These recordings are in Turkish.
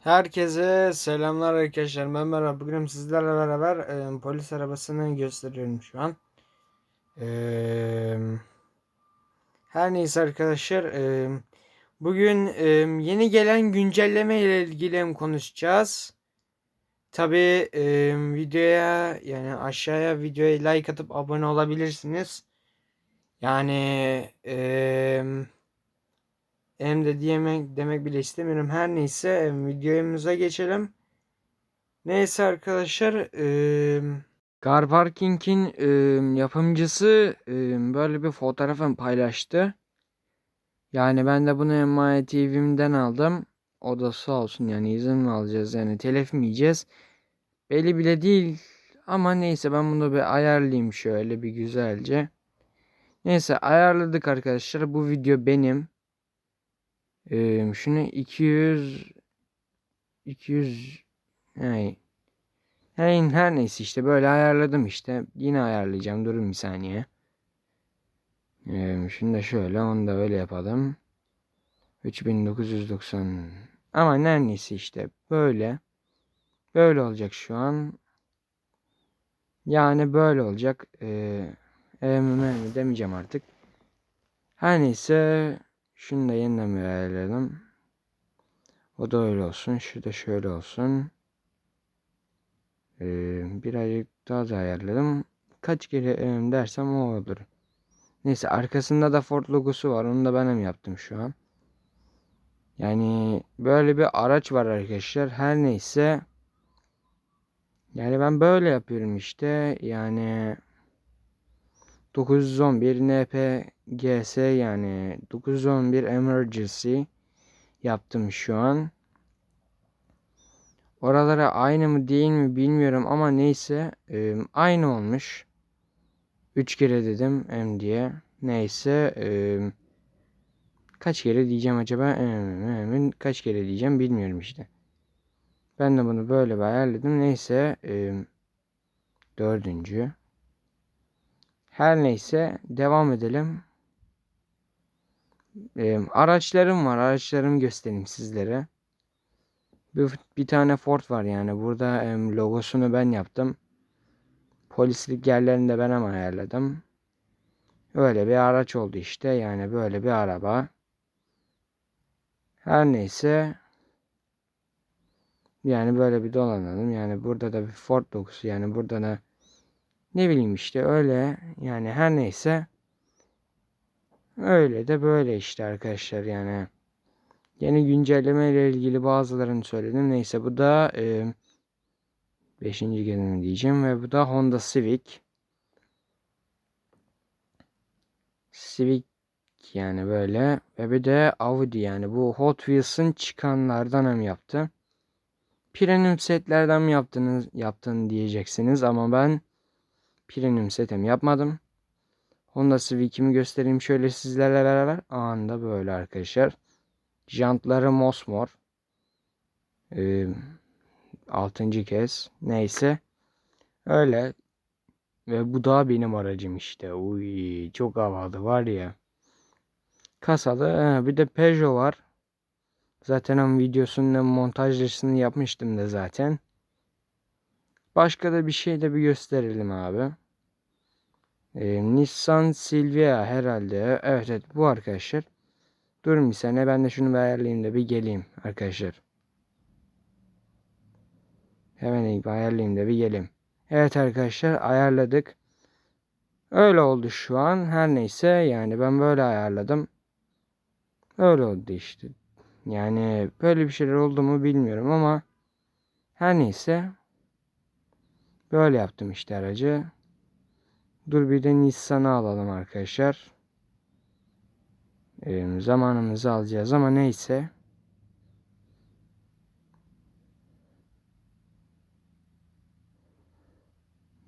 Herkese selamlar arkadaşlar. Ben Merhaba. Bugün sizlerle beraber e, polis arabasını gösteriyorum şu an. E, her neyse arkadaşlar. e, bugün e, yeni gelen güncelleme ile ilgili konuşacağız. Tabi videoya yani aşağıya videoya like atıp abone olabilirsiniz. Yani eee hem de diyemek demek bile istemiyorum. Her neyse videomuza geçelim. Neyse arkadaşlar e, Car Parking'in e, yapımcısı e, böyle bir fotoğrafını paylaştı. Yani ben de bunu TV'mden aldım. O da sağ olsun yani izin mi alacağız yani telef mi yiyeceğiz? Belli bile değil ama neyse ben bunu bir ayarlayayım şöyle bir güzelce. Neyse ayarladık arkadaşlar bu video benim. Ee, şunu 200 200 hey. Hey, her neyse işte böyle ayarladım işte. Yine ayarlayacağım. Durun bir saniye. Ee, şunu da şöyle onu da öyle yapalım. 3990 ama her neyse işte böyle. Böyle olacak şu an. Yani böyle olacak. Ee, e, demeyeceğim artık. Her neyse şunu da yeniden bir ayarlayalım. O da öyle olsun. Şu da şöyle olsun. Ee, birazcık daha da ayarladım. Kaç kere dersem o olur. Neyse arkasında da Ford logosu var. Onu da benim yaptım şu an. Yani böyle bir araç var arkadaşlar. Her neyse. Yani ben böyle yapıyorum işte. Yani 911 NPGS yani 911 Emergency yaptım şu an. Oralara aynı mı değil mi bilmiyorum ama neyse aynı olmuş. 3 kere dedim M diye. Neyse kaç kere diyeceğim acaba? Kaç kere diyeceğim bilmiyorum işte. Ben de bunu böyle bir ayarladım. Neyse e, dördüncü. Her neyse devam edelim. Ee, araçlarım var. Araçlarımı göstereyim sizlere. Bir, bir tane Ford var yani. Burada e, logosunu ben yaptım. Polislik yerlerini de ben ama ayarladım. Öyle bir araç oldu işte. Yani böyle bir araba. Her neyse. Yani böyle bir dolanalım. Yani burada da bir Ford logosu. Yani burada da ne bileyim işte öyle yani her neyse öyle de böyle işte arkadaşlar yani yeni güncelleme ile ilgili bazılarını söyledim neyse bu da e, 5. gelimi diyeceğim ve bu da Honda Civic Civic yani böyle ve bir de Audi yani bu Hot Wheels'ın çıkanlardan hem yaptı. Premium setlerden mi yaptınız yaptın diyeceksiniz ama ben Premium setim yapmadım. Honda Civic'imi göstereyim şöyle sizlerle beraber. Anında böyle arkadaşlar. Jantları mosmor. Ee, altıncı kez. Neyse. Öyle. Ve bu da benim aracım işte. Uy, çok havalı var ya. Kasalı. Ee, bir de Peugeot var. Zaten onun videosunun montajlısını yapmıştım da zaten. Başka da bir şey de bir gösterelim abi. Ee, Nissan Silvia herhalde. Evet evet bu arkadaşlar. Durun bir saniye ben de şunu ayarlayayım da bir geleyim arkadaşlar. Hemen ayarlayayım da bir geleyim. Evet arkadaşlar ayarladık. Öyle oldu şu an. Her neyse yani ben böyle ayarladım. Öyle oldu işte. Yani böyle bir şeyler oldu mu bilmiyorum ama her neyse böyle yaptım işte aracı. Dur bir de Nissan'ı alalım arkadaşlar. Ee, zamanımızı alacağız ama neyse.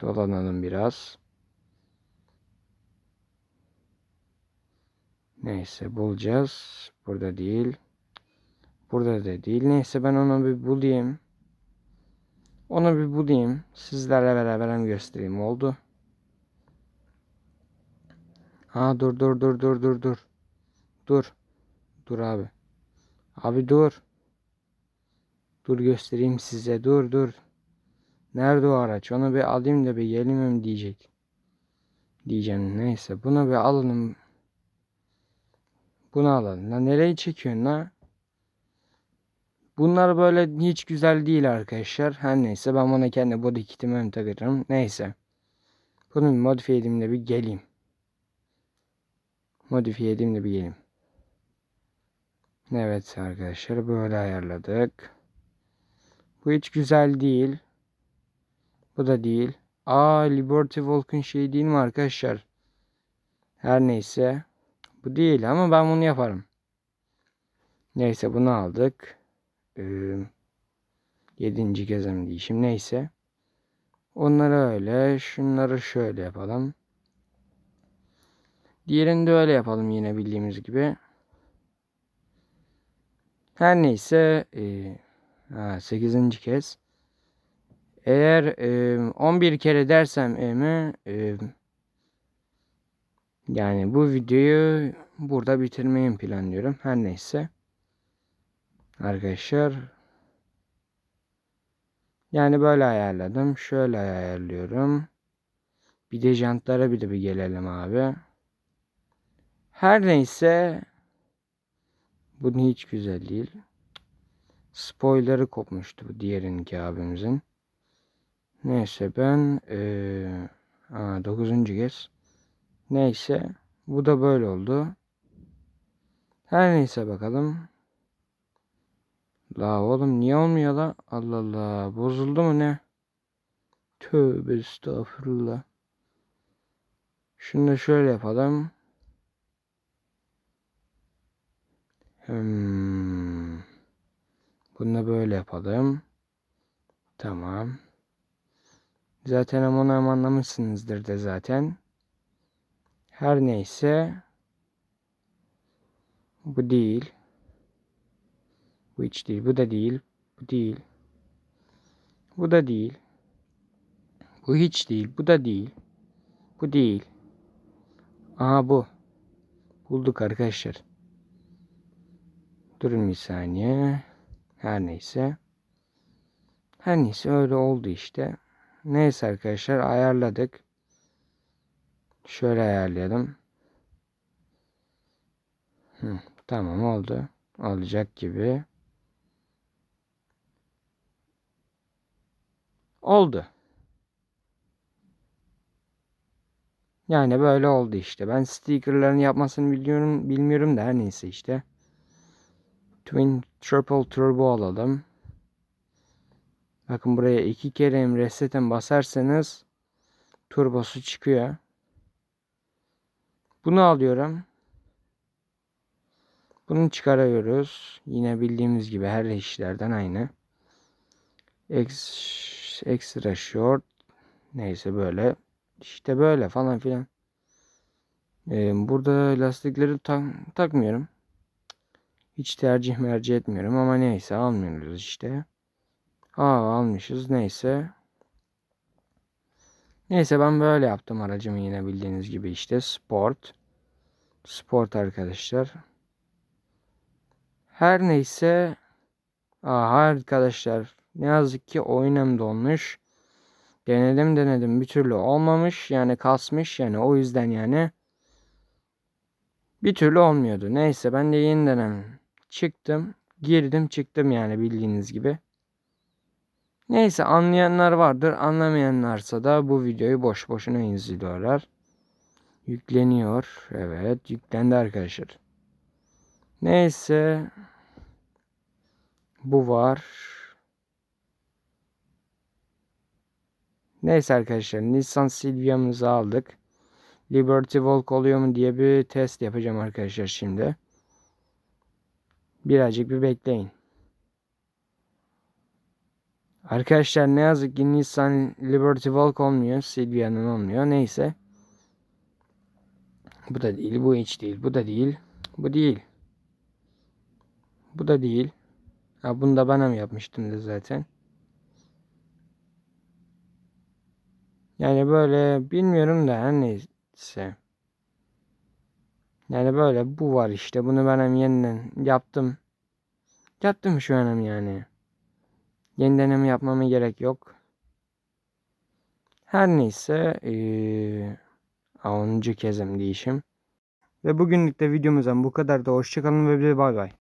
Dolanalım biraz. Neyse bulacağız. Burada değil. Burada da değil. Neyse ben onu bir bulayım. Onu bir bulayım. Sizlerle beraber göstereyim. Oldu. Ha dur dur dur dur dur dur. Dur. Dur abi. Abi dur. Dur göstereyim size. Dur dur. Nerede o araç? Onu bir alayım da bir gelimim diyecek. Diyeceğim. Neyse. Bunu bir alalım. Bunu alalım. Lan nereye çekiyorsun la? Bunlar böyle hiç güzel değil arkadaşlar. Her neyse ben buna kendi body kitimi takacağım. Neyse. Bunu bir modifiye edeyim de bir geleyim. Modifiye edeyim de bir. Evet arkadaşlar böyle ayarladık. Bu hiç güzel değil. Bu da değil. Aa Liberty Walk'un şey değil mi arkadaşlar? Her neyse. Bu değil ama ben bunu yaparım. Neyse bunu aldık. Ee, yedinci gezem diyişim. Neyse. Onları öyle. Şunları şöyle yapalım. Diğerini de öyle yapalım yine bildiğimiz gibi. Her neyse. E, ha, 8. kez. Eğer e, 11 kere dersem E'mi e, yani bu videoyu burada bitirmeyi planlıyorum. Her neyse. Arkadaşlar yani böyle ayarladım. Şöyle ayarlıyorum. Bir de jantlara bir de bir gelelim abi. Her neyse bu hiç güzel değil. Spoiler'ı kopmuştu bu diğerinki abimizin. Neyse ben ee, aa, 9. kez. Neyse bu da böyle oldu. Her neyse bakalım. La oğlum niye olmuyor la? Allah Allah bozuldu mu ne? Tövbe estağfurullah. Şunu da şöyle yapalım. Hmm. Bunu böyle yapalım. Tamam. Zaten onu hem anlamışsınızdır da zaten. Her neyse. Bu değil. Bu hiç değil. Bu da değil. Bu değil. Bu da değil. Bu hiç değil. Bu da değil. Bu değil. Aha bu. Bulduk arkadaşlar. Durun bir saniye. Her neyse. Her neyse öyle oldu işte. Neyse arkadaşlar ayarladık. Şöyle ayarlayalım. Hı, tamam oldu. Olacak gibi. Oldu. Yani böyle oldu işte. Ben stickerların yapmasını biliyorum, bilmiyorum da her neyse işte. Twin Triple Turbo alalım. Bakın buraya iki kere reset'en basarsanız turbosu çıkıyor. Bunu alıyorum. Bunu çıkarıyoruz. Yine bildiğimiz gibi her işlerden aynı. X, extra short. Neyse böyle. İşte böyle falan filan. Ee, burada lastikleri tak takmıyorum. Hiç tercih merci etmiyorum ama neyse almıyoruz işte. Aa almışız neyse. Neyse ben böyle yaptım aracımı yine bildiğiniz gibi işte sport. Sport arkadaşlar. Her neyse. Aa arkadaşlar ne yazık ki oyunum donmuş. Denedim denedim bir türlü olmamış yani kasmış yani o yüzden yani bir türlü olmuyordu. Neyse ben de yeniden çıktım girdim çıktım yani bildiğiniz gibi. Neyse anlayanlar vardır anlamayanlarsa da bu videoyu boş boşuna izliyorlar. Yükleniyor. Evet yüklendi arkadaşlar. Neyse. Bu var. Neyse arkadaşlar Nissan Silvia'mızı aldık. Liberty Walk oluyor mu diye bir test yapacağım arkadaşlar şimdi. Birazcık bir bekleyin. Arkadaşlar ne yazık ki Nissan Liberty Walk olmuyor. Silvia'nın olmuyor. Neyse. Bu da değil. Bu hiç değil. Bu da değil. Bu değil. Bu da değil. Ha bunu da bana mı yapmıştım da zaten. Yani böyle bilmiyorum da her neyse. Yani böyle bu var işte. Bunu ben hem yeniden yaptım. Yaptım şu an hem yani. Yeni deneme yapmama gerek yok. Her neyse eee 10. kezim diyişim. Ve bugünlük de videomuzdan bu kadar da hoşçakalın ve bay bay.